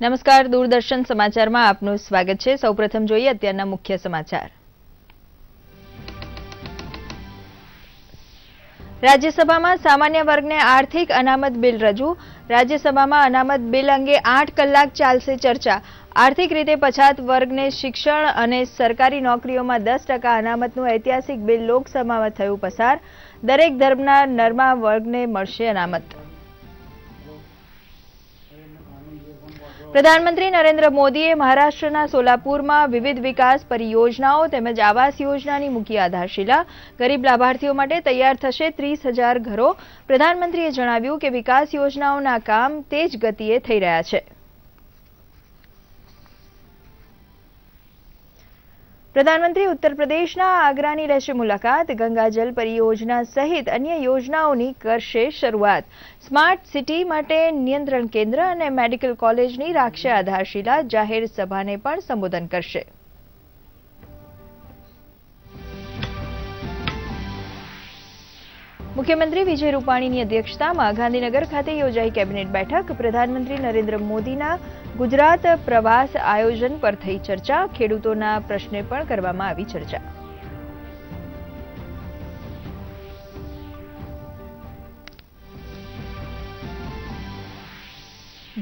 નમસ્કાર, દૂરદર્શન સમાચારમાં આપનું સ્વાગત છે. સૌપ્રથમ જોઈએ અત્યારના મુખ્ય સમાચાર. રાજ્યસભામાં સામાન્ય વર્ગને આર્થિક અનામત બિલ રજૂ. રાજ્યસભામાં અનામત બિલ અંગે આઠ કલાક ચાલશે ચર્ચા. આર્થિક રીતે પછાત વર્ગને શિક્ષણ અને સરકારી નોકરીઓમાં દસ ટકા અનામતનું ઐતિહાસિક બિલ લોકસભામાં થયું પસાર. દરેક ધર્મના નરમા વર્ગને મળશે અનામત. પ્રધાનમંત્રી નરેન્દ્ર મોદીએ મહારાષ્ટ્રના સોલાપુરમાં વિવિધ વિકાસ પરિયોજનાઓ તેમજ આવાસ યોજનાની મૂકી આધારશિલા ગરીબ લાભાર્થીઓ માટે તૈયાર થશે ત્રીસ ઘરો. પ્રધાનમંત્રીએ જણાવ્યું કે વિકાસ યોજનાઓના કામ તેજ ગતિએ થઈ રહ્યા છે. પ્રધાનમંત્રી ઉત્તર પ્રદેશના આગ્રાની રહેશે મુલાકાત. ગંગાજલ પરિયોજના સહિત અન્ય યોજનાઓની કરશે શરૂઆત. સ્માર્ટ સિટી માટે નિયંત્રણ કેન્દ્ર અને મેડિકલ કોલેજની રાખશે આધારશિલા જાહેર સભાને પણ સંબોધન કરશે. મુખ્યમંત્રી વિજય રૂપાણીની અધ્યક્ષતામાં ગાંધીનગર ખાતે યોજાઈ કેબિનેટ બેઠક. પ્રધાનમંત્રી નરેન્દ્ર મોદીના ગુજરાત પ્રવાસ આયોજન પર થઈ ચર્ચા. ખેડૂતોના પ્રશ્ને પણ કરવામાં આવી ચર્ચા.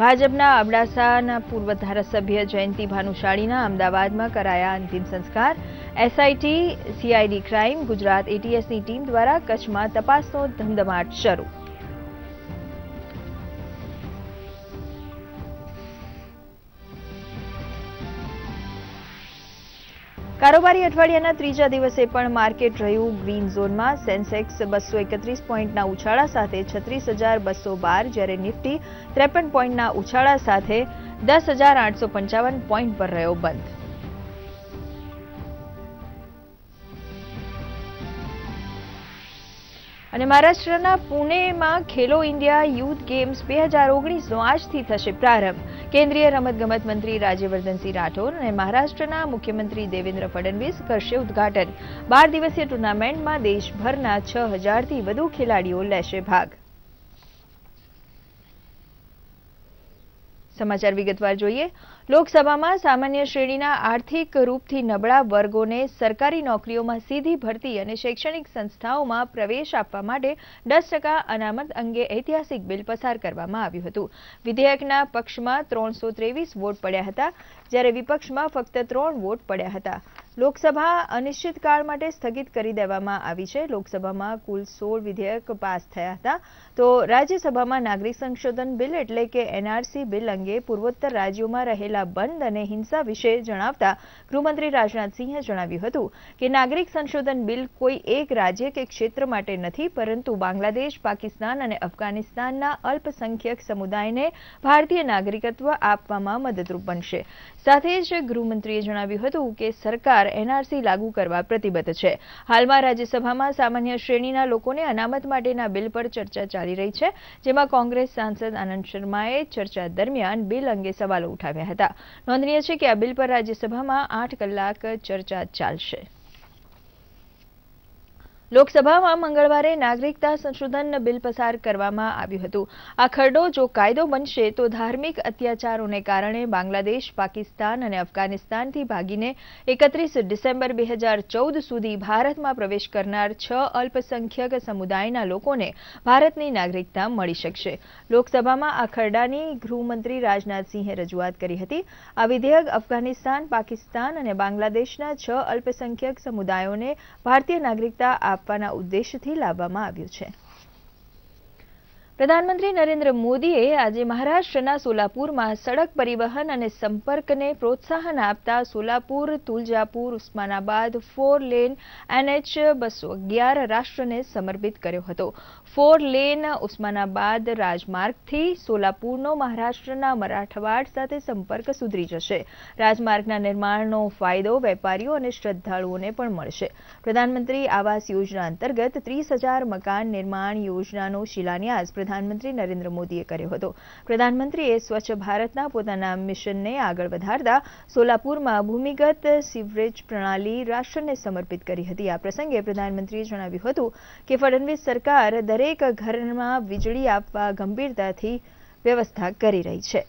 ભાજપના અબડાસાના પૂર્વ ધારાસભ્ય જયંતિ ભાનુશાળીના અમદાવાદમાં કરાયા અંતિમ સંસ્કાર. એસઆઈટી સીઆઈડી ક્રાઇમ ગુજરાત એટીએસની ટીમ દ્વારા કચ્છમાં તપાસનો ધમધમાટ શરૂ. કારોબારી અઠવાડિયાના ત્રીજા દિવસે પણ માર્કેટ રહ્યું ગ્રીન ઝોનમાં. સેન્સેક્સ બસો એકત્રીસ પોઈન્ટના ઉછાળા સાથે છત્રીસ હજાર બસો બાર, જ્યારે નિફ્ટી ત્રેપન પોઈન્ટના ઉછાળા સાથે દસ હજાર આઠસો પંચાવન પોઈન્ટ પર રહ્યો બંધ. અને મહારાષ્ટ્રના પુણેમાં ખેલો ઇન્ડિયા યુથ ગેમ્સ બે હજાર ઓગણીસનો આજથી થશે પ્રારંભ. કેન્દ્રીય રમતગમત મંત્રી રાજ્યવર્ધનસિંહ રાઠોડ અને મહારાષ્ટ્રના મુખ્યમંત્રી દેવેન્દ્ર ફડણવીસ કરશે ઉદઘાટન. બાર દિવસીય ટુર્નામેન્ટમાં દેશભરના છ હજારથી વધુ ખેલાડીઓ લેશે ભાગ. સમાચાર વિગતવાર જોઈએ. લોકસભામાં સામાન્ય શ્રેણીના આર્થિક રૂપથી નબળા વર્ગોને સરકારી નોકરીઓમાં સીધી ભરતી અને શૈક્ષણિક સંસ્થાઓમાં પ્રવેશ આપવા માટે દસ ટકા અનામત અંગે ઐતિહાસિક બિલ પસાર કરવામાં આવ્યું હતું. વિધેયકના પક્ષમાં ત્રણસો ત્રેવીસ વોટ પડ્યા હતા. જ્યારે વિપક્ષમાં ફક્ત ત્રણ વોટ પડ્યા હતા. લોકસભા અનિશ્ચિતકાળ માટે સ્થગિત કરી દેવામાં આવી છે. લોકસભામાં કુલ સોળ વિધેયક પાસ થયા હતા. તો રાજ્યસભામાં નાગરિક સંશોધન બિલ એટલે કે એનઆરસી બિલ અંગે પૂર્વોત્તર રાજ્યોમાં રહેલા બંધ અને હિંસા વિશે જણાવતા ગૃહમંત્રી રાજનાથસિંહે જણાવ્યું હતું કે નાગરિક સંશોધન બિલ કોઈ એક રાજ્ય કે ક્ષેત્ર માટે નથી, પરંતુ બાંગ્લાદેશ, પાકિસ્તાન અને અફઘાનિસ્તાનના અલ્પસંખ્યક સમુદાયને ભારતીય નાગરિકત્વ આપવામાં મદદરૂપ બનશે. સાથે જ ગૃહમંત્રીએ જણાવ્યું હતું કે સરકાર એનઆરસી લાગુ કરવા પ્રતિબદ્ધ છે. હાલમાં રાજ્યસભામાં સામાન્ય શ્રેણીના લોકોને અનામત માટેના બિલ પર ચર્ચા ચાલી રહી છે, જેમાં કોંગ્રેસ સાંસદ આનંદ શર્માએ ચર્ચા દરમિયાન બિલ અંગે સવાલો ઉઠાવ્યા હતા. નોંધનીય છે કે આ બિલ પર રાજ્યસભામાં આઠ કલાક ચર્ચા ચાલશે. લોકસભામાં મંગળવારે નાગરિકતા સંશોધન બિલ પસાર કરવામાં આવ્યું હતું. આ ખરડો જો કાયદો બનશે તો ધાર્મિક અત્યાચારોને કારણે બાંગ્લાદેશ, પાકિસ્તાન અને અફઘાનિસ્તાનથી ભાગીને એકત્રીસ ડિસેમ્બર બે સુધી ભારતમાં પ્રવેશ કરનાર છ અલ્પસંખ્યક સમુદાયના લોકોને ભારતની નાગરિકતા મળી શકશે. લોકસભામાં આ ખરડાની ગૃહમંત્રી રાજનાથસિંહે રજૂઆત કરી હતી. આ વિધેયક અફઘાનિસ્તાન, પાકિસ્તાન અને બાંગ્લાદેશના છ અલ્પસંખ્યક સમુદાયોને ભારતીય નાગરિકતા આપવાના ઉદ્દેશથી લાવવામાં આવ્યું છે. પ્રધાનમંત્રી નરેન્દ્ર મોદીએ આજે મહારાષ્ટ્રના સોલાપુરમાં સડક પરિવહન અને સંપર્કને પ્રોત્સાહન આપતા Solapur, Tuljapur, Osmanabad, four lane, NH બસો અગિયાર રાષ્ટ્રને સમર્પિત કર્યો હતો. ફોર લેન ઉસ્માનાબાદ રાજમાર્ગથી સોલાપુરનો મહારાષ્ટ્રના મરાઠવાડ સાથે સંપર્ક સુધરી જશે. રાજમાર્ગના નિર્માણનો ફાયદો વેપારીઓ અને શ્રદ્ધાળુઓને પણ મળશે. પ્રધાનમંત્રી આવાસ યોજના અંતર્ગત ત્રીસ મકાન નિર્માણ યોજનાનો શિલાન્યાસ પ્રધાનમંત્રી નરેન્દ્ર મોદીએ કર્યો હતો. પ્રધાનમંત્રીએ સ્વચ્છ ભારતના પોતાના મિશનને આગળ વધારતા સોલાપુરમાં ભૂમિગત સીવરેજ પ્રણાલી રાષ્ટ્રને સમર્પિત કરી હતી. આ પ્રસંગે પ્રધાનમંત્રીએ જણાવ્યું હતું કે ફડણવીસ સરકાર દરેક ઘરમાં વીજળી આપવા ગંભીરતાથી વ્યવસ્થા કરી રહી છે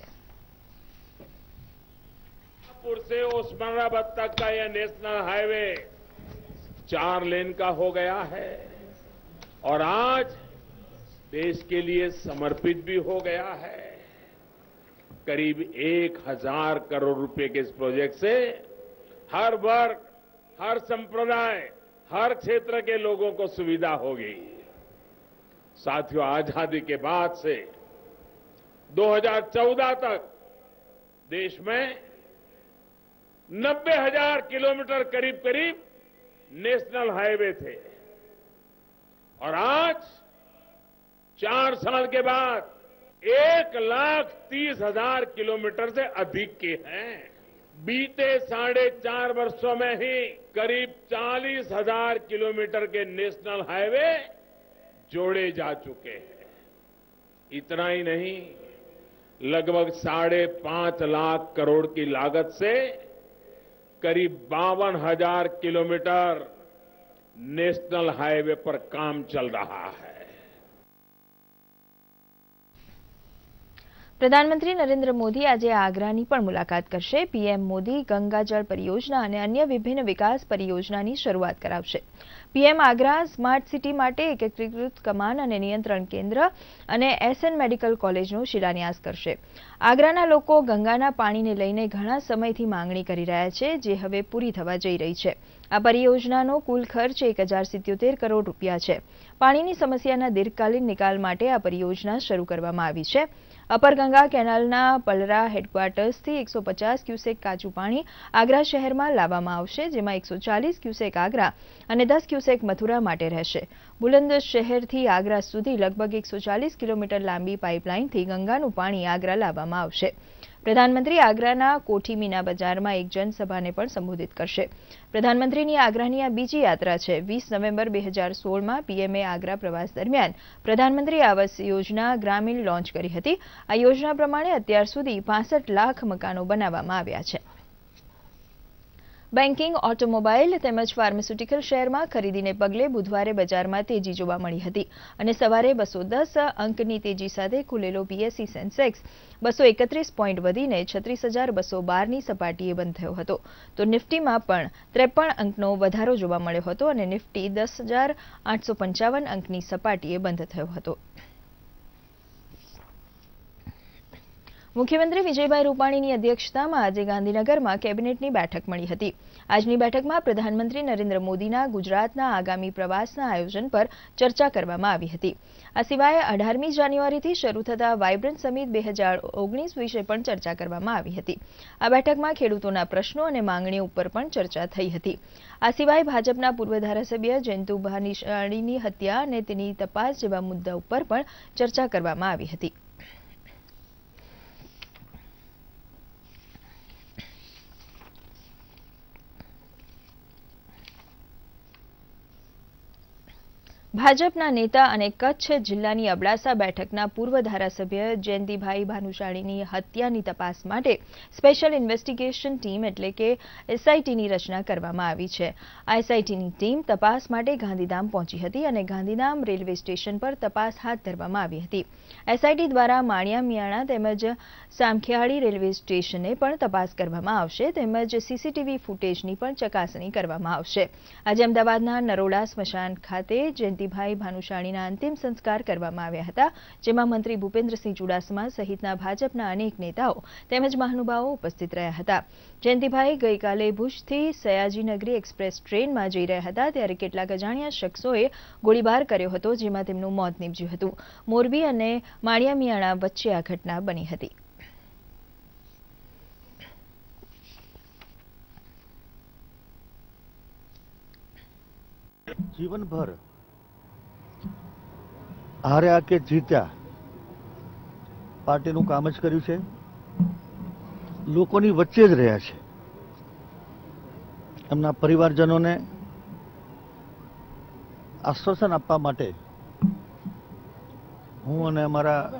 नागपुर से उस्मानाबाद तक का यह नेशनल हाईवे चार लेन का हो गया है और आज देश के लिए समर्पित भी हो गया है करीब एक हजार करोड़ रुपए के इस प्रोजेक्ट से हर वर्ग हर संप्रदाय हर क्षेत्र के लोगों को सुविधा होगी साथियों, आज़ादी के बाद से 2014 तक देश में नब्बे हज़ार किलोमीटर करीब करीब नेशनल हाईवे थे। और आज, चार साल के बाद, एक लाख तीस हज़ार किलोमीटर से अधिक के हैं। बीते साढ़े चार वर्षों में ही करीब चालीस हज़ार किलोमीटर के नेशनल हाईवे जोड़े जा चुके हैं इतना ही नहीं लगभग साढ़े पांच लाख करोड़ की लागत से करीब बावन हजार किलोमीटर नेशनल हाईवे पर काम चल रहा है પ્રધાનમંત્રી નરેન્દ્ર મોદી આજે આગ્રાની પણ મુલાકાત કરશે પીએમ મોદી ગંગાજળ પરિયોજના અને અન્ય વિભિન્ન વિકાસ પરિયોજનાની શરૂઆત કરાવશે પીએમ આગ્રા સ્માર્ટ સિટી માટે એકીકૃત કમાન અને નિયંત્રણ કેન્દ્ર અને એસએન મેડિકલ કોલેજનો શિલાન્યાસ કરશે. આગ્રાના લોકો ગંગાના પાણીને લઈને ઘણા સમયથી માંગણી કરી રહ્યા છે, જે હવે પૂરી થવા જઈ રહી છે. આ પરિયોજનાનો કુલ ખર્ચ એક કરોડ રૂપિયા છે. પાણીની સમસ્યાના દીર્ઘકાલીન નિકાલ માટે આ પરિયોજના શરૂ કરવામાં આવી છે. અપરગંગા કેનાલના પલરા હેડક્વાર્ટર્સથી એકસો પચાસ ક્યુસેક કાચું પાણી આગ્રા શહેરમાં લાવવામાં આવશે, જેમાં એકસો ચાલીસ ક્યુસેક આગ્રા અને દસ ક્યુસેક મથુરા માટે રહેશે. બુલંદ શહેરથી આગ્રા સુધી લગભગ એકસો ચાલીસ કિલોમીટર લાંબી પાઇપલાઇનથી ગંગાનું પાણી આગ્રા લાવવામાં આવશે. પ્રધાનમંત્રી આગ્રાના કોઠી મીના બજારમાં એક જનસભાને પણ સંબોધિત કરશે. પ્રધાનમંત્રીની આગ્રાની આ બીજી યાત્રા છે. વીસ નવેમ્બર બે હજાર સોળમાં પીએમએ આગ્રા પ્રવાસ દરમિયાન પ્રધાનમંત્રી આવાસ યોજના ગ્રામીણ લોન્ચ કરી હતી. આ યોજના પ્રમાણે અત્યાર સુધી પાસઠ લાખ મકાનો બનાવવામાં આવ્યા છે. બેન્કિંગ, ઓટોમોબાઈલ તેમજ ફાર્માસ્યુટિકલ શેરમાં ખરીદીને પગલે બુધવારે બજારમાં તેજી જોવા મળી હતી અને સવારે બસો દસ અંકની તેજી સાથે ખુલેલો બીએસસી સેન્સેક્સ બસો એકત્રીસ પોઈન્ટ વધીને છત્રીસ હજાર બસો બારની સપાટીએ બંધ થયો હતો. તો નિફ્ટીમાં પણ ત્રેપન અંકનો વધારો જોવા મળ્યો હતો અને નિફ્ટી દસ હજાર આઠસો પંચાવન અંકની સપાટીએ બંધ થયો હતો. મુખ્યમંત્રી વિજયભાઈ રૂપાણીની અધ્યક્ષતામાં આજે ગાંધીનગરમાં કેબિનેટની બેઠક મળી હતી. આજની બેઠકમાં પ્રધાનમંત્રી નરેન્દ્ર મોદીના ગુજરાતના આગામી પ્રવાસના આયોજન પર ચર્ચા કરવામાં આવી હતી. આ સિવાય અઢારમી જાન્યુઆરીથી શરૂ થતા વાયબ્રન્ટ સમિટ બે હજાર ઓગણીસ વિશે પણ ચર્ચા કરવામાં આવી હતી. આ બેઠકમાં ખેડૂતોના પ્રશ્નો અને માંગણીઓ ઉપર પણ ચર્ચા થઈ હતી. આ સિવાય ભાજપના પૂર્વ ધારાસભ્ય જયંતુ નિશાળીની હત્યા અને તેની તપાસ જેવા મુદ્દા ઉપર પણ ચર્ચા કરવામાં આવી હતી. ભાજપના નેતા અને કચ્છ જિલ્લાની અબડાસા બેઠકના પૂર્વ ધારાસભ્ય જયંતિભાઈ ભાનુશાળીની હત્યાની તપાસ માટે સ્પેશિયલ ઇન્વેસ્ટિગેશન ટીમ એટલે કે એસઆઈટીની રચના કરવામાં આવી છે. આ એસઆઈટીની ટીમ તપાસ માટે ગાંધીધામ પહોંચી હતી અને ગાંધીધામ રેલવે સ્ટેશન પર તપાસ હાથ ધરવામાં આવી હતી. એસઆઈટી દ્વારા માણિયા મિયાણા તેમજ સામખિયાળી રેલવે સ્ટેશને પણ તપાસ કરવામાં આવશે તેમજ સીસીટીવી ફૂટેજની પણ ચકાસણી કરવામાં આવશે. આજે અમદાવાદના નરોડા સ્મશાન ખાતે જયંતિભાઈ ભાનુશાળીના અંતિમ સંસ્કાર કરવામાં આવ્યા હતા, જેમાં મંત્રી ભૂપેન્દ્રસિંહ ચુડાસમા સહિતના ભાજપના અનેક નેતાઓ તેમજ મહાનુભાવો ઉપસ્થિત રહ્યા હતા. જયંતિભાઈ ગઈકાલે ભુજથી સયાજીનગરી એક્સપ્રેસ ટ્રેનમાં જઈ રહ્યા હતા, ત્યારે કેટલાક અજાણ્યા શખ્સોએ ગોળીબાર કર્યો હતો, જેમાં તેમનું મોત નીપજ્યું હતું. મોરબી અને માળિયા વચ્ચે આ ઘટના બની હતી. જીવનભર હાર્યા કે જીત્યા? પાર્ટીનું કામ જ કર્યું છે. લોકોની વચ્ચે જ રહ્યા છે. એમના પરિવારજનોને આશ્વાસન આપવા માટે હું અને અમારા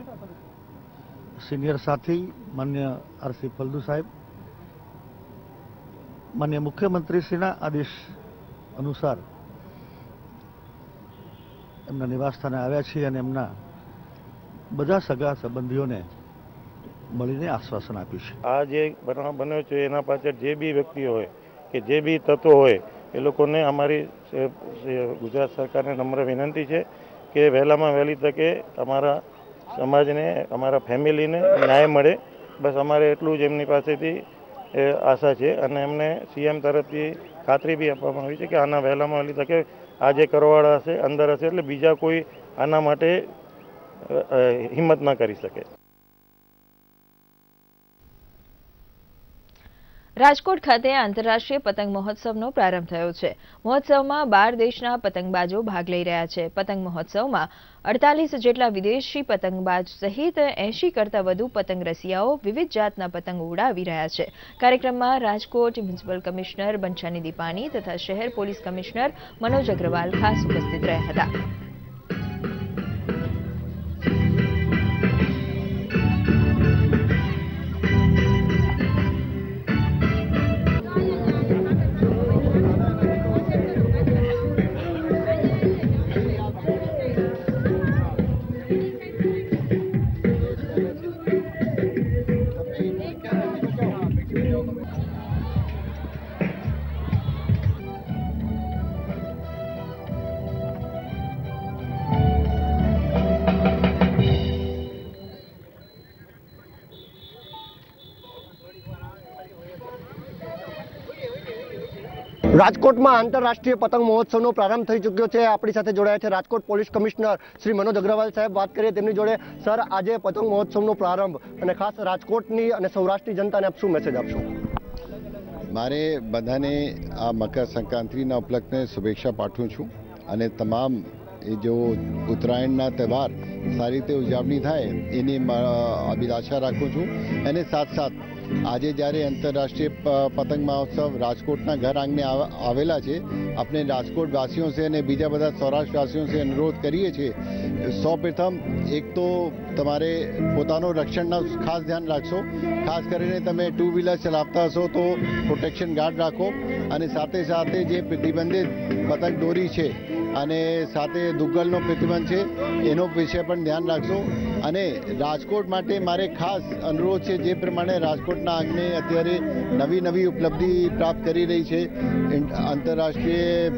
સિનિયર સાથી, માન્ય આરસી ફલદુ સાહેબ, માન્ય મુખ્યમંત્રીશ્રીના આદેશ અનુસાર એમના નિવાસસ્થાને આવ્યા છીએ અને એમના બધા સગા સંબંધીઓને મળીને આશ્વાસન આપ્યું છે. આ જે બનાવ બન્યો છે, એના પાછળ જે બી વ્યક્તિઓ હોય કે જે બી તત્વો હોય, એ લોકોને અમારી ગુજરાત સરકારને નમ્ર વિનંતી છે કે વહેલામાં વહેલી તકે અમારા સમાજને, અમારા ફેમિલીને ન્યાય મળે. બસ અમારે એટલું જ એમની પાસેથી આશા છે અને એમને સીએમ તરફથી ખાતરી બી આપવામાં આવી છે કે આના વહેલામાં વહેલી તકે આ જે કરવાવાળા હશે, અંદર હશે, એટલે બીજા કોઈ આના માટે હિંમત ના કરી શકે. રાજકોટ ખાતે આંતરરાષ્ટ્રીય પતંગ મહોત્સવનો પ્રારંભ થયો છે. મહોત્સવમાં બાર દેશના પતંગબાજો ભાગ લઈ રહ્યા છે. પતંગ મહોત્સવમાં અડતાલીસ જેટલા વિદેશી પતંગબાજ સહિત એંશી કરતા વધુ પતંગ રસિયાઓ વિવિધ જાતના પતંગ ઉડાવી રહ્યા છે. કાર્યક્રમમાં રાજકોટ મ્યુનિસિપલ કમિશનર બંછાની દીપાણી તથા શહેર પોલીસ કમિશનર મનોજ અગ્રવાલ ખાસ ઉપસ્થિત રહ્યા હતા. રાજકોટમાં આંતરરાષ્ટ્રીય પતંગ મહોત્સવનો પ્રારંભ થઈ ચૂક્યો છે. આપણી સાથે જોડાયા છે રાજકોટ પોલીસ કમિશનર શ્રી મનોજ અગ્રવાલ સાહેબ. વાત કરીએ તેમની જોડે. સર, આજે પતંગ મહોત્સવનો પ્રારંભ અને ખાસ રાજકોટની અને સૌરાષ્ટ્રની જનતાને આપ શું મેસેજ આપશો? મારે બધાને આ મકર સંક્રાંતિના ઉપલક્ષને શુભેચ્છા પાઠવું છું અને તમામ એ જો ઉત્તરાયણના તહેવાર સારી રીતે ઉજવણી થાય એની અભિલાષા રાખું છું. અને સાથ સાથ આજે જ્યારે આંતરરાષ્ટ્રીય પતંગ મહોત્સવ રાજકોટના ઘર આંગણે આવેલા છે, આપણે રાજકોટવાસીઓ છે અને બીજા બધા સૌરાષ્ટ્રવાસીઓ છે અનુરોધ કરીએ છીએ સૌ પ્રથમ એક તો તમારે પોતાનું રક્ષણનું ખાસ ધ્યાન રાખશો, ખાસ કરીને તમે ટુ વ્હીલર ચલાવતા હશો તો પ્રોટેક્શન ગાર્ડ રાખો અને સાથે સાથે જે પ્રતિબંધિત પતંગ દોરી છે અને સાથે દુગ્ગલનો પ્રતિબંધ છે, એનો વિશે પણ ધ્યાન રાખશો. અને રાજકોટ માટે મારે ખાસ અનુરોધ છે જે પ્રમાણે રાજકોટના આંગણે અત્યારે નવી નવી ઉપલબ્ધિ પ્રાપ્ત કરી રહી છે. આંતરરાષ્ટ્રીય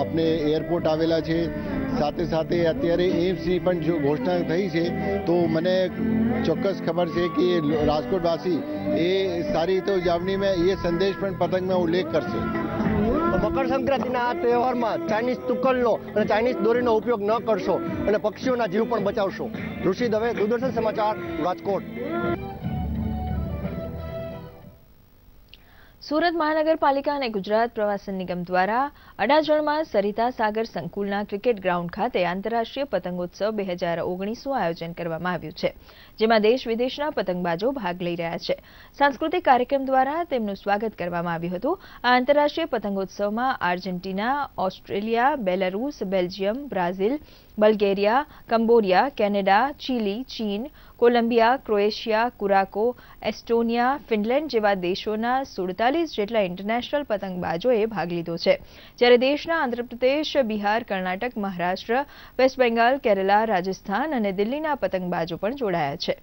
આપણે એરપોર્ટ આવેલા છે. સાથે સાથે અત્યારે એમ્સની પણ જો ઘોષણા થઈ છે, તો મને ચોક્કસ ખબર છે કે રાજકોટવાસી એ સારી રીતે ઉજવણીમાં, એ સંદેશ પણ પતંગમાં ઉલ્લેખ કરશે. મકર સંક્રાંતિના આ તહેવારમાં ચાઇનીઝ તુક્કલનો અને ચાઇનીઝ દોરીનો ઉપયોગ ન કરશો અને પક્ષીઓના જીવ પણ બચાવશો. ઋષિ દવે, દૂરદર્શન સમાચાર રાજકોટ. સુરત મહાનગરપાલિકા અને ગુજરાત પ્રવાસન નિગમ દ્વારા અડાજણમાં સરિતા સાગર સંકુલના ક્રિકેટ ગ્રાઉન્ડ ખાતે આંતરરાષ્ટ્રીય પતંગોત્સવ બે હજાર ઓગણીસનું આયોજન કરવામાં આવ્યું છે, જેમાં દેશ વિદેશના પતંગબાજો ભાગ લઈ રહ્યા છે. સાંસ્કૃતિક કાર્યક્રમ દ્વારા તેમનું સ્વાગત કરવામાં આવ્યું હતું. આ આંતરરાષ્ટ્રીય પતંગોત્સવમાં Argentina, Australia, Belarus, Belgium, Brazil, Bulgaria, Cambodia, Canada, Chile, ચીન Colombia, Croatia, Curacao, Estonia, Finland જેવા દેશોના સુડતાલીસ જેટલા ઇન્ટરનેશનલ પતંગબાજોએ ભાગ લીધો છે. જ્યારે દેશના આંધ્રપ્રદેશ, બિહાર, કર્ણાટક, મહારાષ્ટ્ર, વેસ્ટ બેંગાલ, કેરલા, રાજસ્થાન અને દિલ્હીના પતંગબાજો પણ જોડાયા છે.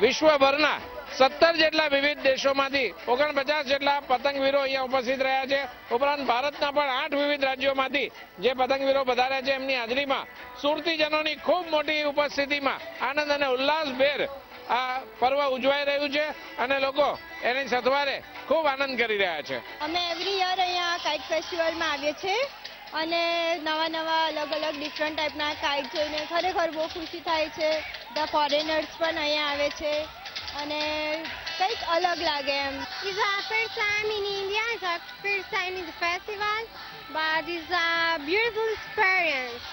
વિશ્વભરના સત્તર જેટલા વિવિધ દેશોમાંથી ઓગણપચાસ જેટલા પતંગવીરો અહીંયા ઉપસ્થિત રહ્યા છે. ઉપરાંત ભારતના પણ આઠ વિવિધ રાજ્યોમાંથી જે પતંગવીરો પધાર્યા છે, એમની હાજરીમાં સુરતીજનોની ખૂબ મોટી ઉપસ્થિતિમાં આનંદ અને ઉલ્લાસભેર આ પર્વ ઉજવાઈ રહ્યું છે અને લોકો એની સથવારે ખૂબ આનંદ કરી રહ્યા છે. અમે એવરી યર અહીંયા કાઇટ ફેસ્ટિવલમાં આવીએ છીએ અને નવા નવા અલગ અલગ ડિફરન્ટ ટાઈપના કાઇટ જોઈને ખરેખર બહુ ખુશી થાય છે. ધ ફોરેનર્સ પણ અહીંયા આવે છે. અને કંઈક અલગ લાગે એમ It's our first time in India. It's our first time in the festival, but it's a beautiful experience.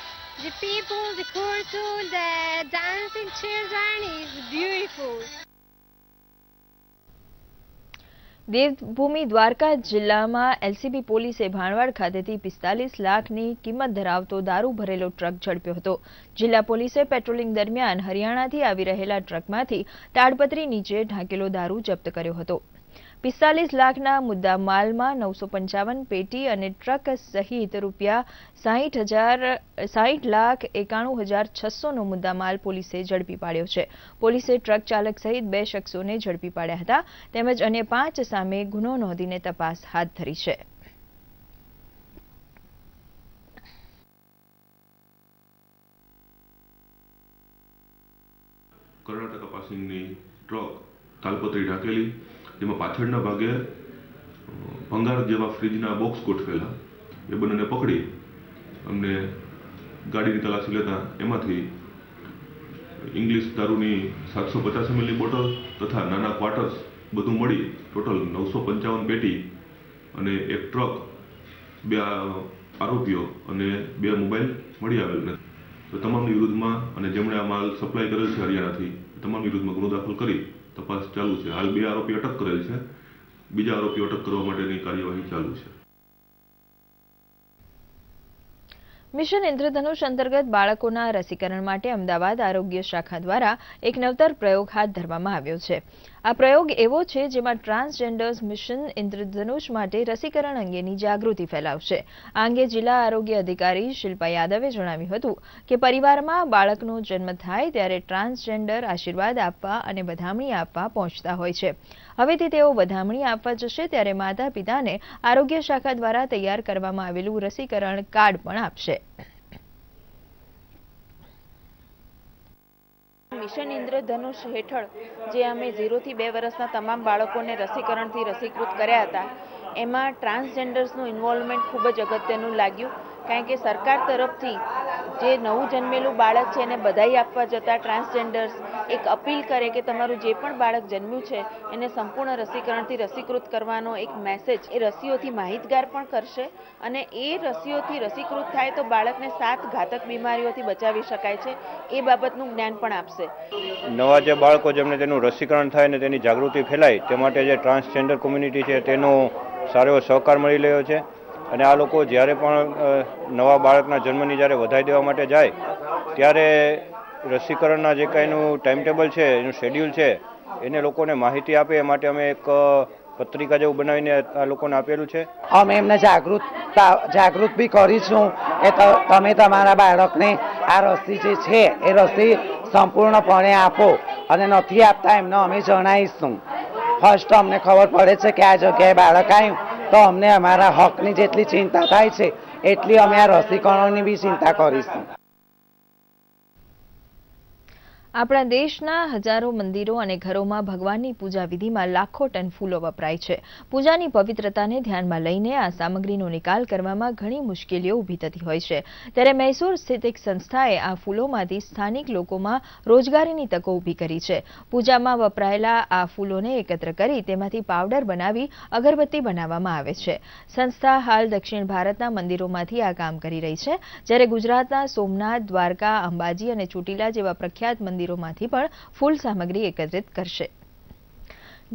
The people, the culture, the dancing children is beautiful. Devbhumi Dwarka જિલ્લામાં એલસીબી પોલીસે ભાણવાડ ખાતેથી પિસ્તાલીસ લાખની કિંમત ધરાવતો દારૂ ભરેલો ટ્રક ઝડપ્યો હતો. જિલ્લા પોલીસે પેટ્રોલિંગ દરમિયાન હરિયાણાથી આવી રહેલા ટ્રકમાંથી તાડપત્રી નીચે ઢાંકેલો દારૂ જપ્ત કર્યો હતો. પિસ્તાલીસ લાખના મુદ્દા માલમાં નવસો પંચાવન પેટી અને ટ્રક સહિત રૂપિયા સાહીઠ હજાર, સાહીઠ લાખ એકાણું હજાર છસોનો મુદ્દા માલ પોલીસે ઝડપી પાડ્યો છે. પોલીસે ટ્રક ચાલક સહિત બે શખ્સોને ઝડપી પાડ્યા હતા તેમજ અન્ય પાંચ સામે ગુનો નોંધીને તપાસ હાથ ધરી છે. કર્ણાટકા પાસિંગની ટ્રક તાલપત્રી ઢાકેલી જેમાં પાછળના ભાગે ભંગાર જેવા ફ્રીજના બોક્સ ગોઠવેલા. એ બંનેને પકડી અમને ગાડીની તલાશી લેતા એમાંથી ઇંગ્લિશ દારૂની સાતસો પચાસ એમએલની બોટલ તથા નાના ક્વાર્ટર્સ બધું મળી ટોટલ નવસો પંચાવન પેટી અને એક ટ્રક બે આરોપીઓ અને બે મોબાઈલ મળી આવેલ નથી. તો તમામની વિરુદ્ધમાં અને જેમણે આ માલ સપ્લાય કરેલ છે હરિયાણાથી, તમામ વિરુદ્ધમાં ગુનો દાખલ કરી તપાસ ચાલુ છે. હાલ બે આરોપી અટક કરેલ છે. બીજા આરોપી અટક કરવા માટેની કાર્યવાહી ચાલુ છે. મિશન ઇન્દ્રધનુષ અંતર્ગત બાળકોના રસીકરણ માટે અમદાવાદ આરોગ્ય શાખા દ્વારા એક નવતર પ્રયોગ હાથ ધરવામાં આવ્યો છે. આ પ્રયોગ એવો છે જેમાં ટ્રાન્સજેન્ડર્સ મિશન ઇન્દ્રધનુષ માટે રસીકરણ અંગેની જાગૃતિ ફેલાવશે. આ અંગે જિલ્લા આરોગ્ય અધિકારી શિલ્પા યાદવે જણાવ્યું હતું કે પરિવારમાં બાળકનો જન્મ થાય ત્યારે ટ્રાન્સજેન્ડર આશીર્વાદ આપવા અને વધામણી આપવા પહોંચતા હોય છે. હવેથી તેઓ વધામણી આપવા જશે ત્યારે માતા પિતાને આરોગ્ય શાખા દ્વારા તૈયાર કરવામાં આવેલું રસીકરણ કાર્ડ પણ આપશે. મિશન ઇન્દ્રધનુષ હેઠળ, જે અમે ઝીરોથી બે વર્ષના તમામ બાળકોને રસીકરણથી રસીકૃત કર્યા હતા, એમાં ટ્રાન્સજેન્ડર્સનું ઇન્વોલ્વમેન્ટ ખૂબ જ અગત્યનું લાગ્યું. કારણ કે સરકાર તરફથી જે નવું જન્મેલું બાળક છે એને બધાઈ આપવા જતાં ટ્રાન્સજેન્ડર્સ એક અપીલ કરે કે તમારું જે પણ બાળક જન્મ્યું છે એને સંપૂર્ણ રસીકરણથી રસીકૃત કરવાનો એક મેસેજ એ રસીઓથી માહિતગાર પણ કરશે અને એ રસીઓથી રસીકૃત થાય તો બાળકને સાત ઘાતક બીમારીઓથી બચાવી શકાય છે. એ બાબતનું જ્ઞાન પણ આપશે. નવા જે બાળકો જેમને તેનું રસીકરણ થાય ને તેની જાગૃતિ ફેલાય તે માટે જે ટ્રાન્સજેન્ડર કોમ્યુનિટી છે તેનો સારો સહકાર મળી રહ્યો છે. અને આ લોકો જ્યારે પણ નવા બાળકના જન્મની જ્યારે વધાઈ દેવા માટે જાય, ત્યારે રસીકરણના જે કાંઈનું ટાઈમ ટેબલ છે, એનું શેડ્યુલ છે, એને લોકોને માહિતી આપે, એ માટે અમે એક પત્રિકા જેવું બનાવીને આ લોકોને આપેલું છે. અમે એમને જાગૃતતા જાગૃત બી કરીશું. કે તમે તમારા બાળકને આ રસી જે છે, એ રસી સંપૂર્ણપણે આપો અને નથી આપતા એમને અમે જણાવીશું. ફર્સ્ટ અમને ખબર પડે છે કે આ જગ્યાએ બાળક આવ્યું તો અમને અમારા હકની જેટલી ચિંતા થાય છે, એટલી અમે આ રસીકરણની બી ચિંતા કરીશું. આપણા દેશના હજારો મંદિરો અને ઘરોમાં ભગવાનની પૂજા વિધિમાં લાખો ટન ફૂલો વપરાય છે. પૂજાની પવિત્રતાને ધ્યાનમાં લઈને આ સામગ્રીનો નિકાલ કરવામાં ઘણી મુશ્કેલીઓ ઊભી થતી હોય છે. ત્યારે મૈસૂર સ્થિત એક સંસ્થાએ આ ફૂલોમાંથી સ્થાનિક લોકોમાં રોજગારીની તકો ઊભી કરી છે. પૂજામાં વપરાયેલા આ ફૂલોને એકત્ર કરી તેમાંથી પાવડર બનાવી અગરબત્તી બનાવવામાં આવે છે. સંસ્થા હાલ દક્ષિણ ભારતના મંદિરોમાંથી આ કામ કરી રહી છે, જ્યારે ગુજરાતના સોમનાથ, દ્વારકા, અંબાજી અને ચોટીલા જેવા પ્રખ્યાત મંદિરોમાંથી પણ ફૂલ સામગ્રી એકત્રિત કરશે.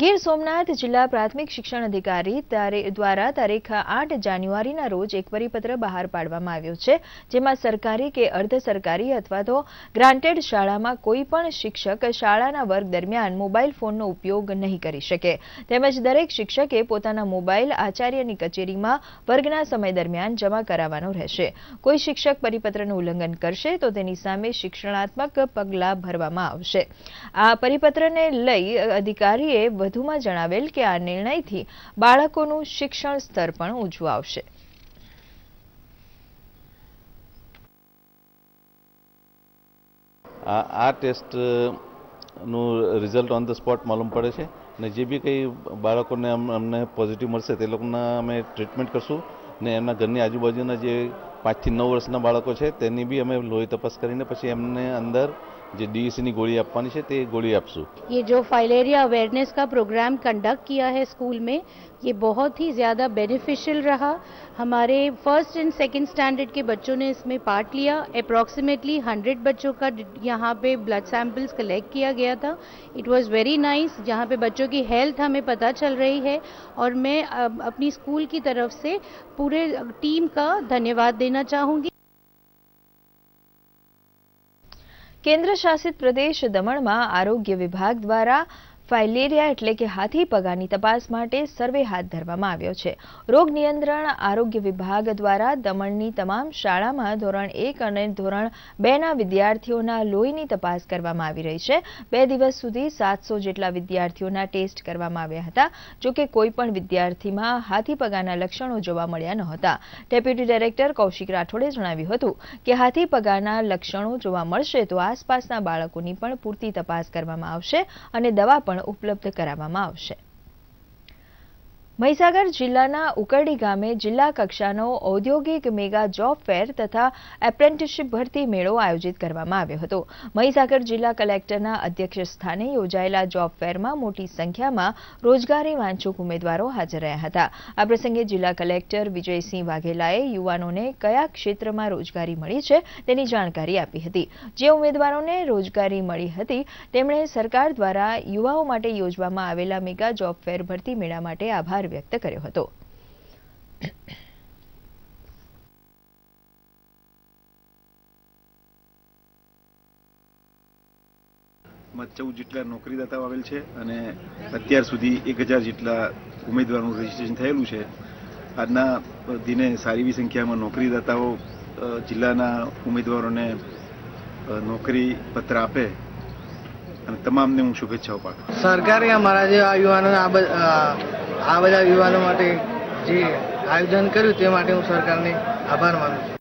ગીર સોમનાથ જિલ્લા પ્રાથમિક શિક્ષણ અધિકારી દ્વારા તારીખ આઠ જાન્યુઆરીના રોજ એક પરિપત્ર બહાર પાડવામાં આવ્યો છે, જેમાં સરકારી કે અર્ધ સરકારી અથવા તો ગ્રાન્ટેડ શાળામાં કોઈ શિક્ષક શાળાના વર્ગ દરમિયાન મોબાઈલ ફોનનો ઉપયોગ નહીં કરી શકે. તેમજ દરેક શિક્ષકે પોતાના મોબાઈલ આચાર્યની કચેરીમાં વર્ગના સમય દરમિયાન જમા કરાવવાનો રહેશે. કોઈ શિક્ષક પરિપત્રનું ઉલ્લંઘન કરશે તો તેની સામે શિક્ષણાત્મક પગલાં ભરવામાં આવશે. આ પરિપત્રને લઈ અધિકારીએ વધુમાં જણાવેલ કે આ નિર્ણયથી બાળકોનું શિક્ષણ સ્તર પણ ઊંચું આવશે. આ ટેસ્ટનું રિઝલ્ટ ઓન ધ સ્પોટ માલુમ પડે છે અને જે બી કંઈ બાળકોને અમને પોઝિટિવ મળશે તે લોકોના અમે ટ્રીટમેન્ટ કરશું ને એમના ઘરની આજુબાજુના જે પાંચથી નવ વર્ષના બાળકો છે તેની બી અમે લોહી તપાસ કરીને પછી એમને અંદર જે ડીઈસીની ગોળી આપવાની છે તે ગોળી આપશું ये जो फाइलेरिया अवेयरनेस का प्रोग्राम कंडक्ट किया है स्कूल में ये बहुत ही ज़्यादा बेनिफिशियल रहा हमारे फर्स्ट एंड सेकंड स्टैंडर्ड के बच्चों ने इसमें पार्ट लिया अप्रॉक्सीमेटली 100 बच्चों का यहाँ पे ब्लड सैंपल्स कलेक्ट किया गया था इट वाज वेरी नाइस जहाँ पे बच्चों की हेल्थ हमें पता चल रही है और मैं अ, अपनी स्कूल की तरफ से पूरे टीम का धन्यवाद देना चाहूँगी કેન્દ્ર શાસિત પ્રદેશ દમણમાં આરોગ્ય વિભાગ દ્વારા ફાઇલેરિયા એટલે કે હાથી પગાની તપાસ માટે સર્વે હાથ ધરવામાં આવ્યો છે. રોગ નિયંત્રણ આરોગ્ય વિભાગ દ્વારા દમણની તમામ શાળામાં ધોરણ એક અને ધોરણ બેના વિદ્યાર્થીઓના લોહીની તપાસ કરવામાં આવી રહી છે. બે દિવસ સુધી સાતસો જેટલા વિદ્યાર્થીઓના ટેસ્ટ કરવામાં આવ્યા હતા જોકે કોઈપણ વિદ્યાર્થીમાં હાથી પગાના લક્ષણો જોવા મળ્યા નહોતા. ડેપ્યુટી ડાયરેક્ટર કૌશિક રાઠોડે જણાવ્યું હતું કે હાથી પગાના લક્ષણો જોવા મળશે તો આસપાસના બાળકોની પણ પૂરતી તપાસ કરવામાં આવશે અને દવા પણ ઉપલબ્ધ કરાવવામાં આવશે. મહીસાગર જિલ્લાના ઉકરડી ગામે જિલ્લા કક્ષાનો ઔદ્યોગિક મેગા જોબ ફેર તથા એપ્રેન્ટિસશીપ ભરતી મેળો આયોજિત કરવામાં આવ્યો હતો. મહીસાગર જિલ્લા કલેક્ટરના અધ્યક્ષ સ્થાને યોજાયેલા જોબ ફેરમાં મોટી સંખ્યામાં રોજગારી વાંચુક ઉમેદવારો હાજર રહ્યા હતા. આ પ્રસંગે જિલ્લા કલેક્ટર વિજયસિંહ વાઘેલાએ યુવાનોને કયા ક્ષેત્રમાં રોજગારી મળી છે તેની જાણકારી આપી હતી. જે ઉમેદવારોને રોજગારી મળી હતી તેમણે સરકાર દ્વારા યુવાઓ માટે યોજવામાં આવેલા મેગા જોબ ફેર ભરતી મેળા માટે આભાર વ્યક્ત કર્યો હતો. ચૌદ જેટલા નોકરીદાતાઓ આવેલ છે અને અત્યાર સુધી એક હજાર જેટલા ઉમેદવારનું રજીસ્ટ્રેશન થયેલું છે. આજના દિને સારી એવી સંખ્યામાં નોકરીદાતાઓ જિલ્લાના ઉમેદવારોને નોકરી પત્ર આપે અને તમામને હું શુભેચ્છાઓ પાઠવું સરકારે અમારા જે યુવાનો આ આ બધા યુવાનો માટે જે આયોજન કર્યું તે માટે હું સરકારને આભાર માનું છું.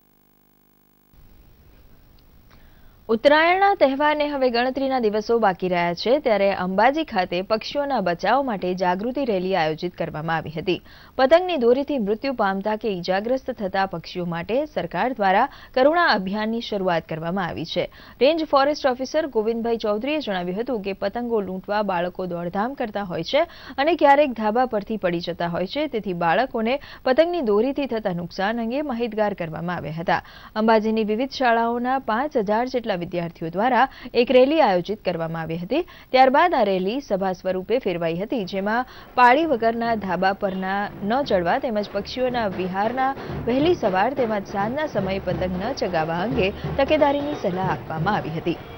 ઉત્તરાયણના તહેવારને હવે ગણતરીના દિવસો બાકી રહ્યા છે, ત્યારે અંબાજી ખાતે પક્ષીઓના બચાવ માટે જાગૃતિ રેલી આયોજિત કરવામાં આવી હતી. પતંગની દોરીથી મૃત્યુ પામતા કે ઈજાગ્રસ્ત થતા પક્ષીઓ માટે સરકાર દ્વારા કરુણા અભિયાનની શરૂઆત કરવામાં આવી છે. રેન્જ ફોરેસ્ટ ઓફિસર ગોવિંદભાઈ ચૌધરીએ જણાવ્યું હતું કે પતંગો લૂંટવા બાળકો દોડધામ કરતા હોય છે અને ક્યારેક ધાબા પરથી પડી જતા હોય છે, તેથી બાળકોને પતંગની દોરીથી થતા નુકસાન અંગે માહિતગાર કરવામાં આવ્યા હતા. અંબાજીની વિવિધ શાળાઓના પાંચ હજાર જેટલા વિદ્યાર્થીઓ દ્વારા એક રેલી આયોજિત કરવામાં આવી હતી. ત્યારબાદ આ રેલી સભા સ્વરૂપે ફેરવાઈ હતી, જેમાં પાળી વગરના ધાબા પરના ન ચડવા તેમજ પક્ષીઓના વિહારના વહેલી સવાર તેમજ સાંજના સમયે પતંગ ન ચગાવવા અંગે તકેદારીની સલાહ આપવામાં આવી હતી.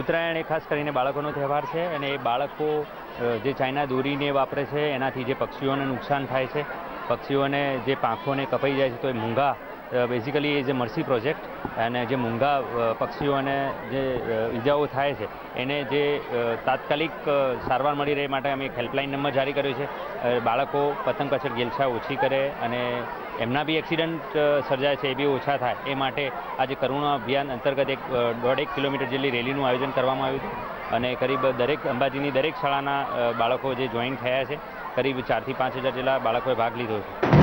ઉત્તરાયણ એ ખાસ કરીને બાળકોનો તહેવાર છે અને એ બાળકો જે ચાઇના દોરીને વાપરે છે, એનાથી જે પક્ષીઓને નુકસાન થાય છે, પક્ષીઓને જે પાંખોને કપાઈ જાય છે, તો એ મૂંગા બેઝિકલી એ જે મર્સી પ્રોજેક્ટ અને જે મૂંગા પક્ષીઓને જે ઈજાઓ થાય છે, એને જે તાત્કાલિક સારવાર મળી રહે માટે અમે એક હેલ્પલાઇન નંબર જારી કર્યો છે. બાળકો પતંગ પાછળ ગેલછા ઓછી કરે અને એમના બી એક્સિડન્ટ સર્જાય છે, એ બી ઓછા થાય. એ માટે આજે કરુણા અભિયાન અંતર્ગત એક દોઢેક કિલોમીટર જેટલી રેલીનું આયોજન કરવામાં આવ્યું હતું અને કરીબ દરેક અંબાજીની દરેક શાળાના બાળકો જે જોઈન થયા છે, કરીબ ચારથી પાંચ હજાર જેટલા બાળકોએ ભાગ લીધો છે.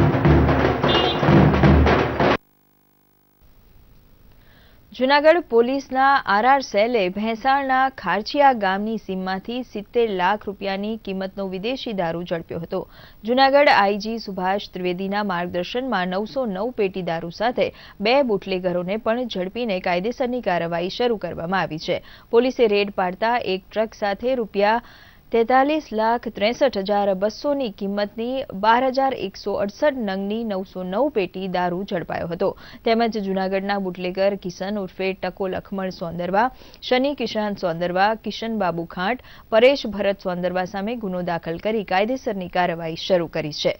જૂનાગઢ પોલીસના આરઆર સેલે ભેંસાણના ખારચિયા ગામની સીમમાંથી સિત્તેર લાખ રૂપિયાની કિંમતનો વિદેશી દારૂ ઝડપ્યો હતો. જુનાગઢ આઈજી સુભાષ ત્રિવેદીના માર્ગદર્શનમાં નવસો નવ પેટી દારૂ સાથે બે બુટલેગરોને પણ ઝડપીને કાયદેસરની કાર્યવાહી શરૂ કરવામાં આવી છે. પોલીસે રેડ પાડતા એક ટ્રક સાથે રૂપિયા તેતાલીસ લાખ ત્રેસઠ હજાર બસોની કિંમતની બાર હજાર એકસો અડસઠ નંગની નવસો નવ પેટી દારૂ ઝડપાયો હતો. તેમજ જૂનાગઢના બુટલેગર કિશન ઉર્ફે ટકો લખમણ સોંદરવા, શનિ કિશાન સોંદરવા, કિશન બાબુ ખાંટ, પરેશ ભરત સોંદરવા સામે ગુનો દાખલ કરી કાયદેસરની કાર્યવાહી શરૂ કરી છે.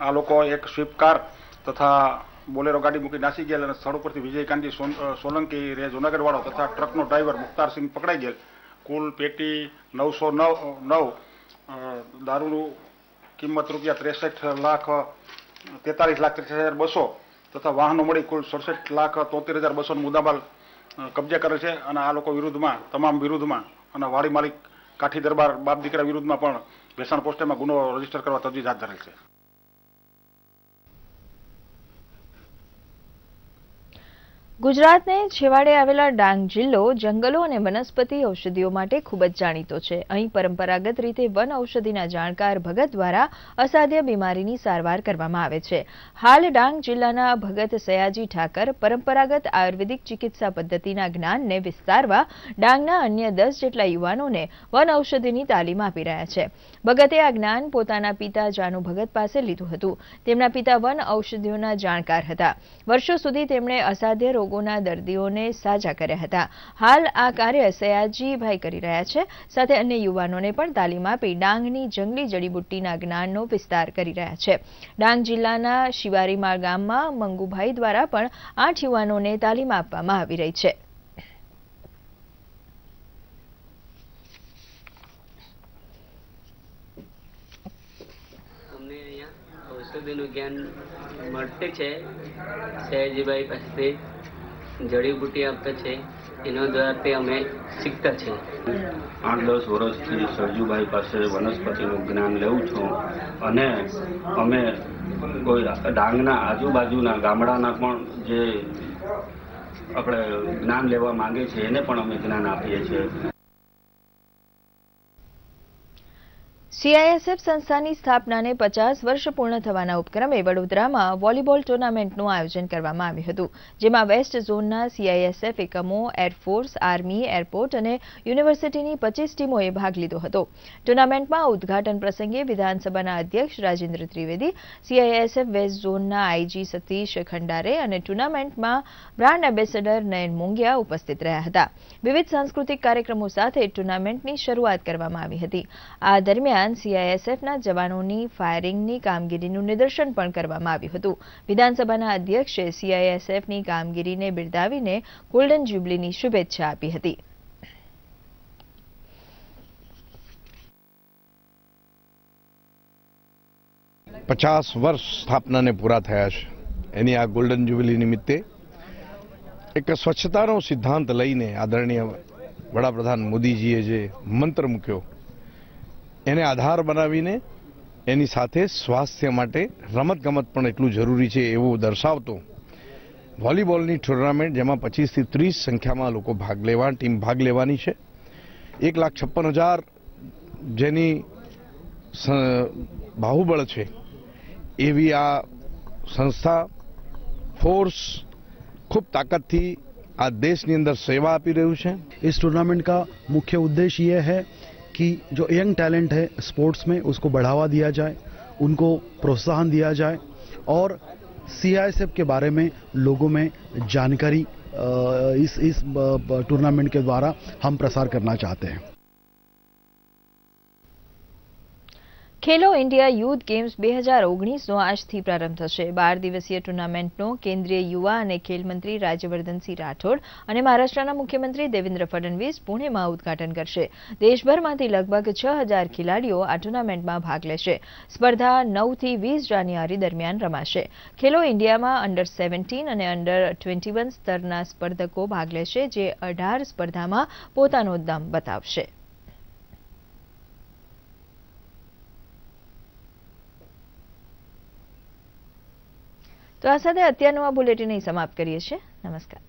આ લોકો એક સ્વીપકાર તથા બોલેરો ગાડી મૂકી નાસી ગયેલ અને સ્થળ ઉપરથી અ, સોલંકી રે જુનાગઢ વાળો તથા ટ્રકનો ડ્રાઈવર મુખ્તારસિંહ પકડાઈ ગયેલ. કુલ પેટી નવસો નવ નવ દારૂનું કિંમત રૂપિયા ત્રેસઠ લાખ તેતાલીસ લાખ ત્રીસ હજાર બસો તથા વાહનો મળી કુલ સડસઠ લાખ તોતેર હજાર બસો મુદ્દામાલ કબજે કરે છે અને આ લોકો વિરુદ્ધમાં તમામ વિરુદ્ધમાં અને વાડી માલિક કાઠી દરબાર બાપ દીકરા વિરુદ્ધમાં પણ ભેસાણ પોસ્ટેમાં ગુનો રજિસ્ટર કરવા તજવીજ હાથ ધરેલ છે. ગુજરાતને છેવાડે આવેલા ડાંગ જિલ્લો જંગલો અને વનસ્પતિ ઔષધિઓ માટે ખૂબ જ જાણીતો છે. અહીં પરંપરાગત રીતે વન ઔષધિના જાણકાર ભગત દ્વારા અસાધ્ય બીમારીની સારવાર કરવામાં આવે છે. હાલ ડાંગ જિલ્લાના ભગત સયાજી ઠાકર પરંપરાગત આયુર્વેદિક ચિકિત્સા પદ્ધતિના જ્ઞાનને વિસ્તારવા ડાંગના અન્ય દસ જેટલા યુવાનોને વન ઔષધિની તાલીમ આપી રહ્યા છે. ભગતે આ જ્ઞાન પોતાના પિતા જાનુ ભગત પાસે લીધું હતું. તેમના પિતા વન ઔષધિઓના જાણકાર હતા. વર્ષો સુધી તેમણે અસાધ્ય રોગોના દર્દીઓને સાજા કર્યા હતા. હાલ આ કાર્ય સયાજીભાઈ કરી રહ્યા છે. સાથે અન્ય યુવાનોને પણ તાલીમ આપી ડાંગની જંગલી જડીબુટ્ટીના જ્ઞાનનો વિસ્તાર કરી રહ્યા છે. ડાંગ જિલ્લાના શિવારીમાળ ગામમાં મંગુભાઈ દ્વારા પણ આઠ યુવાનોને તાલીમ આપવામાં આવી રહી છે. ઔષધિનું જ્ઞાન મળતું છે. સયાજીભાઈ પાસેથી. જડીબુટી આપતા છે. એના તે અમે શીખતા છે. આઠ દસ વર્ષથી સરજુભાઈ પાસે વનસ્પતિનું જ્ઞાન લેવું છું અને અમે કોઈ ડાંગના આજુબાજુના ગામડાના પણ જે આપણે જ્ઞાન લેવા માંગે છે, એને પણ અમે જ્ઞાન આપીએ છીએ. સીઆઈએસએફ સંસ્થાની સ્થાપનાને પચાસ વર્ષ પૂર્ણ થવાના ઉપક્રમે વડોદરામાં વોલીબોલ ટુર્નામેન્ટનું આયોજન કરવામાં આવ્યું હતું, જેમાં વેસ્ટ ઝોનના સીઆઈએસએફ એકમો એરફોર્સ આર્મી એરપોર્ટ અને યુનિવર્સિટીની પચીસ ટીમોએ ભાગ લીધો હતો. ટુર્નામેન્ટમાં ઉદઘાટન પ્રસંગે વિધાનસભાના અધ્યક્ષ રાજેન્દ્ર ત્રિવેદી સીઆઈએસએફ વેસ્ટ ઝોનના આઈજી સતીશ ખંડારે અને ટુર્નામેન્ટમાં બ્રાન્ડ એમ્બેસેડર નયન મુંગિયા ઉપસ્થિત રહ્યા હતા. વિવિધ સાંસ્કૃતિક કાર્યક્રમો સાથે ટુર્નામેન્ટની શરૂઆત કરવામાં આવી હતી. આ દરમિયાન સીઆઈએસએફના જવાનોની ફાયરિંગની કામગીરીનું નિદર્શન પણ કરવામાં આવ્યું હતું. વિધાનસભાના અધ્યક્ષે સીઆઈએસએફની કામગીરીને બિરદાવીને ગોલ્ડન જ્યુબલીની શુભેચ્છા આપી હતી. પચાસ વર્ષ સ્થાપનાને પૂરા થયા છે. એની આ ગોલ્ડન જ્યુબિલી નિમિત્તે એક સ્વચ્છતાનો સિદ્ધાંત લઈને આદરણીય વડાપ્રધાન મોદીજીએ જે મંત્ર મૂક્યો એને આધાર બનાવીને એની સાથે સ્વાસ્થ્ય માટે રમતગમત પણ એટલું જરૂરી છે એવું દર્શાવતો વોલીબોલની ટુર્નામેન્ટ જેમાં પચીસથી ત્રીસ સંખ્યામાં લોકો ભાગ લેવા ટીમ ભાગ લેવાની છે એક લાખ છપ્પન હજાર જેની બાહુબળ છે એવી આ સંસ્થા ફોર્સ ખૂબ તાકાતથી આ દેશની અંદર સેવા આપી રહ્યું છે इस टूर्नामेंट का मुख्य उद्देश्य ये है कि जो यंग टैलेंट है स्पोर्ट्स में, उसको बढ़ावा दिया जाए, उनको प्रोत्साहन दिया जाए और सीआईएसएफ के बारे में, लोगों में जानकारी इस इस टूर्नामेंट के द्वारा हम प्रसार करना चाहते हैं। ખેલો ઇન્ડિયા યુથ ગેમ્સ બે હજાર ઓગણીસનો આજથી પ્રારંભ થશે. બાર દિવસીય ટુર્નામેન્ટનો કેન્દ્રીય યુવા અને ખેલ મંત્રી રાજ્યવર્ધનસિંહ રાઠોડ અને મહારાષ્ટ્રના મુખ્યમંત્રી દેવેન્દ્ર ફડણવીસ પુણેમાં ઉદઘાટન કરશે. દેશભરમાંથી લગભગ છ હજાર ખેલાડીઓ આ ટુર્નામેન્ટમાં ભાગ લેશે. સ્પર્ધા નવથી વીસ જાન્યુઆરી દરમિયાન રમાશે. ખેલો ઇન્ડિયામાં અંડર સેવન્ટીન અને અંડર ટ્વેન્ટી વન સ્તરના સ્પર્ધકો ભાગ લેશે, જે અઢાર સ્પર્ધામાં પોતાનો દમ બતાવશે. તો આ સાથે અત્યારનું આ બુલેટિન અહીં સમાપ્ત કરીએ છીએ. નમસ્કાર.